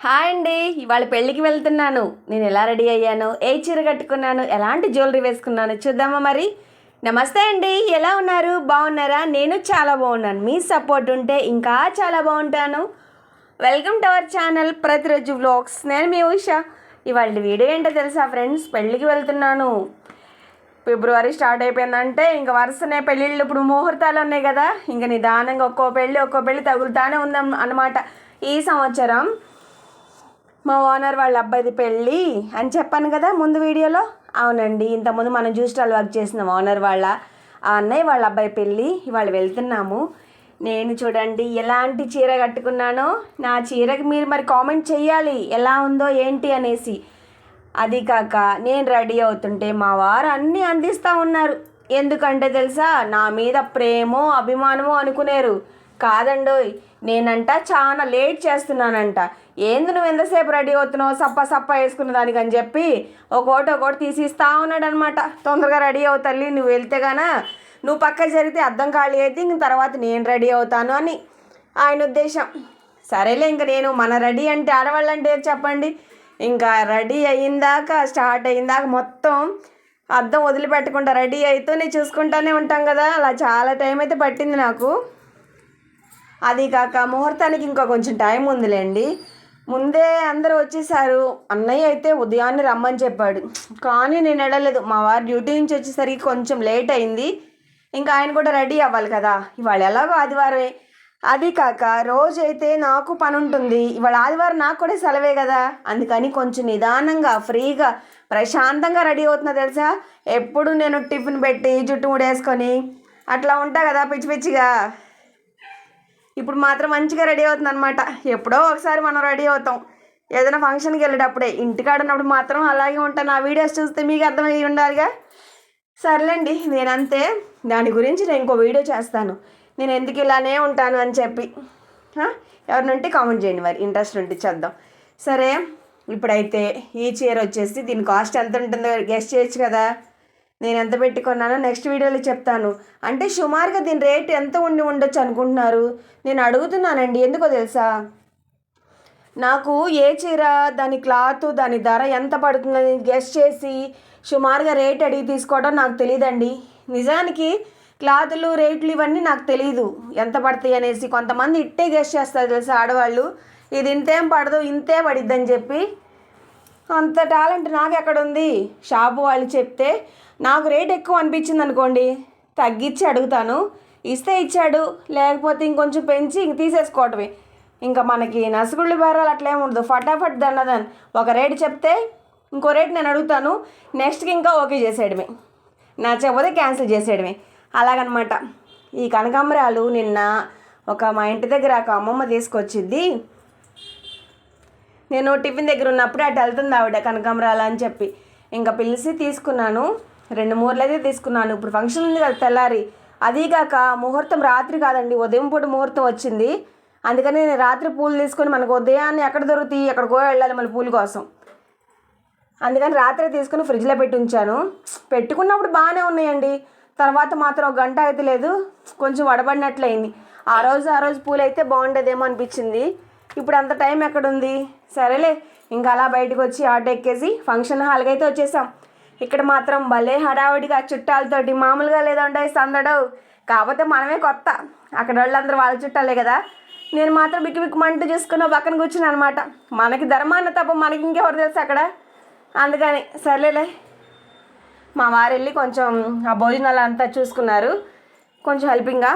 Hi అండి ఇవాళ పెళ్ళికి వెళ్తున్నాను. నేను ఎలా రెడీ అయ్యాను? ఏ చీర కట్టుకున్నాను? ఎలాంటి జ్యువెలరీ వేసుకున్నాను? చూద్దామా మరి? నమస్తే అండి ఎలా ఉన్నారు? బాగున్నారా? నేను చాలా బాగున్నాను. మీ సపోర్ట్ ఉంటే ఇంకా చాలా బాగుంటాను. వెల్కమ్ టు అవర్ ఛానల్ ప్రతిరోజు వ్లాగ్స్ నేను మీ ఉష. ఇవాళ వీడియో ఏంటో తెలుసా ఫ్రెండ్స్ పెళ్ళికి వెళ్తున్నాను. ఫిబ్రవరి స్టార్ట్ అయిపోయిందంటే ఇంకా వరుసనే పెళ్ళిళ్ళు ఇప్పుడు ముహూర్తాలు ఉన్నాయి కదా. ఇంకా నిదానంగా ఒక్కో పెళ్ళి ఒక్కో పెళ్ళి తగులుతానే ఉందాం అన్నమాట ఈ సంవత్సరం. మా ఓనర్ వాళ్ళ అబ్బాయిది పెళ్ళి అని చెప్పాను కదా ముందు వీడియోలో? అవునండి. ఇంతకుముందు మనం జ్యూస్టాల్ వర్క్ చేసిన ఓనర్ వాళ్ళ ఆ అన్నయ్య వాళ్ళ అబ్బాయి పెళ్ళి ఇవాళ వెళ్తున్నాము. నేను చూడండి ఎలాంటి చీర కట్టుకున్నానో నా చీరకి మీరు మరి కామెంట్ చేయాలి ఎలా ఉందో ఏంటి అనేసి. అది కాక నేను రెడీ అవుతుంటే మా వారు అన్నీ అందిస్తూ ఉన్నారు. ఎందుకంటే తెలుసా నా మీద ప్రేమో అభిమానమో అనుకునేరు. కాదండోయ్ నేనంట చాలా లేట్ చేస్తున్నానంట. ఏంది నువ్వు ఎంతసేపు రెడీ అవుతున్నావు? సప్ప సప్ప వేసుకున్న దానికి అని చెప్పి ఒకటి ఒకటి తీసి ఇస్తా ఉన్నాడు అనమాట తొందరగా రెడీ అవు తల్లి నువ్వు వెళ్తే గానా నువ్వు పక్క జరిగితే అర్థం ఖాళీ అయితే ఇంక తర్వాత నేను రెడీ అవుతాను అని ఆయన ఉద్దేశం. సరేలే ఇంక నేను మన రెడీ అంటే ఆడవాళ్ళంటే చెప్పండి? ఇంకా రెడీ అయ్యిందాక స్టార్ట్ అయ్యిందాక మొత్తం అద్దం వదిలిపెట్టకుండా రెడీ అవుతూనే చూసుకుంటానే ఉంటాం కదా. అలా చాలా టైం అయితే పట్టింది నాకు. అది కాక ముహూర్తానికి ఇంకా కొంచెం టైం ఉందిలేండి. ముందే అందరూ వచ్చేసారు. అన్నయ్య అయితే ఉదయాన్నే రమ్మని చెప్పాడు. కానీ నేను వెళ్ళలేదు. మా వారు డ్యూటీ నుంచి వచ్చేసరికి కొంచెం లేట్ అయింది. ఇంకా ఆయన కూడా రెడీ అవ్వాలి కదా. ఇవాళ ఎలాగో ఆదివారమే. అది కాక రోజు అయితే నాకు పని ఉంటుంది ఇవాళ ఆదివారం నాకు కూడా సెలవే కదా. అందుకని కొంచెం నిదానంగా ఫ్రీగా ప్రశాంతంగా రెడీ అవుతున్నా తెలుసా? ఎప్పుడు నేను టిఫిన్ పెట్టి జుట్టు ముడేసుకొని అట్లా ఉంటా కదా పిచ్చి పిచ్చిగా. ఇప్పుడు మాత్రం మంచిగా రెడీ అవుతుంది అనమాట ఎప్పుడో ఒకసారి మనం రెడీ అవుతాం. ఏదైనా ఫంక్షన్కి వెళ్ళేటప్పుడే ఇంటికాడ ఉన్నప్పుడు మాత్రం అలాగే ఉంటాను. ఆ వీడియోస్ చూస్తే మీకు అర్థమయ్యి ఉండాలిగా? సర్లేండి నేనంతే. దాని గురించి నేను ఇంకో వీడియో చేస్తాను. నేను ఎందుకు ఇలానే ఉంటాను అని చెప్పి. ఎవరినుంటే కామెంట్ చేయండి మరి. ఇంట్రెస్ట్ ఉంటే చేద్దాం. సరే ఇప్పుడైతే ఈ చీర వచ్చేసి దీని కాస్ట్ ఎంత ఉంటుందో గెస్ట్ చేయొచ్చు కదా? నేను ఎంత పెట్టుకున్నానో నెక్స్ట్ వీడియోలో చెప్తాను. అంటే సుమారుగా దీని రేట్ ఎంత ఉండి ఉండొచ్చు అనుకుంటున్నారు? నేను అడుగుతున్నానండి ఎందుకో తెలుసా? నాకు ఏ చీర దాని క్లాత్ దాని ధర ఎంత పడుతుందని గెస్ట్ చేసి సుమారుగా రేట్ అడిగి తీసుకోవడం నాకు తెలియదండి నిజానికి క్లాతులు రేట్లు ఇవన్నీ నాకు తెలియదు ఎంత పడతాయి అనేసి కొంతమంది ఇట్టే గెస్ట్ చేస్తారు తెలుసా ఆడవాళ్ళు? ఇది ఇంతేం పడదు ఇంతే పడిద్దని చెప్పి అంత టాలెంట్ నాకు ఎక్కడుంది షాపు వాళ్ళు చెప్తే నాకు రేట్ ఎక్కువ అనిపించింది అనుకోండి తగ్గించి అడుగుతాను. ఇస్తే ఇచ్చాడు. లేకపోతే ఇంకొంచెం పెంచి ఇంక తీసేసుకోవటమే. ఇంకా మనకి నసుగుళ్ళు బేరాలు అట్లా ఏమి ఉండదు. ఫటాఫట్ దండదన్. ఒక రేటు చెప్తే ఇంకో రేట్ నేను అడుగుతాను. నెక్స్ట్కి ఇంకా ఓకే చేసేయడమే. నచ్చకపోతే క్యాన్సిల్ చేసేయడమే. అలాగనమాట. ఈ కనకాంబరాలు నిన్న ఒక మా ఇంటి దగ్గర ఒక అమ్మమ్మ తీసుకొచ్చింది. నేను టిఫిన్ దగ్గర ఉన్నప్పుడు అటు వెళ్తుంది ఆవిడ కనకాంబరాలు అని చెప్పి. ఇంకా పిలిచి తీసుకున్నాను. రెండు మూరలు అయితే తీసుకున్నాను. ఇప్పుడు ఫంక్షన్ ఉంది కదా తెల్లారి. అదీగాక ముహూర్తం రాత్రి కాదండి. ఉదయం పూట ముహూర్తం వచ్చింది. అందుకని నేను రాత్రి పూలు తీసుకొని మనకు ఉదయాన్నే ఎక్కడ దొరుకుతాయి ఎక్కడికో వెళ్ళాలి మన పూల కోసం. అందుకని రాత్రి తీసుకుని ఫ్రిడ్జ్లో పెట్టి ఉంచాను. పెట్టుకున్నప్పుడు బాగానే ఉన్నాయండి. తర్వాత మాత్రం ఒక గంట అయితే లేదు. కొంచెం వడబడినట్లయింది. ఆ రోజు ఆ రోజు పూలు అయితే బాగుండేదేమో అనిపించింది. ఇప్పుడు అంత టైం ఎక్కడుంది? సరేలే ఇంకా అలా బయటకు వచ్చి ఆటో ఎక్కేసి ఫంక్షన్ హాల్కి అయితే వచ్చేసాం. ఇక్కడ మాత్రం భలే హడావిడిగా చుట్టాలతోటి మామూలుగా లేదండే సందడవు. కాకపోతే మనమే కొత్త. అక్కడ వాళ్ళందరూ వాళ్ళ చుట్టాలే కదా. నేను మాత్రం బిక్కి బిక్కు చూసుకున్న పక్కన కూర్చున్నాను అనమాట మనకి ధర్మాన్న తప్ప మనకి ఇంకెవరు తెలుసు అక్కడ? అందుకని సర్లేలే మా వారు వెళ్ళి కొంచెం ఆ భోజనాలు అంతా చూసుకున్నారు. కొంచెం హెల్పింగ్గా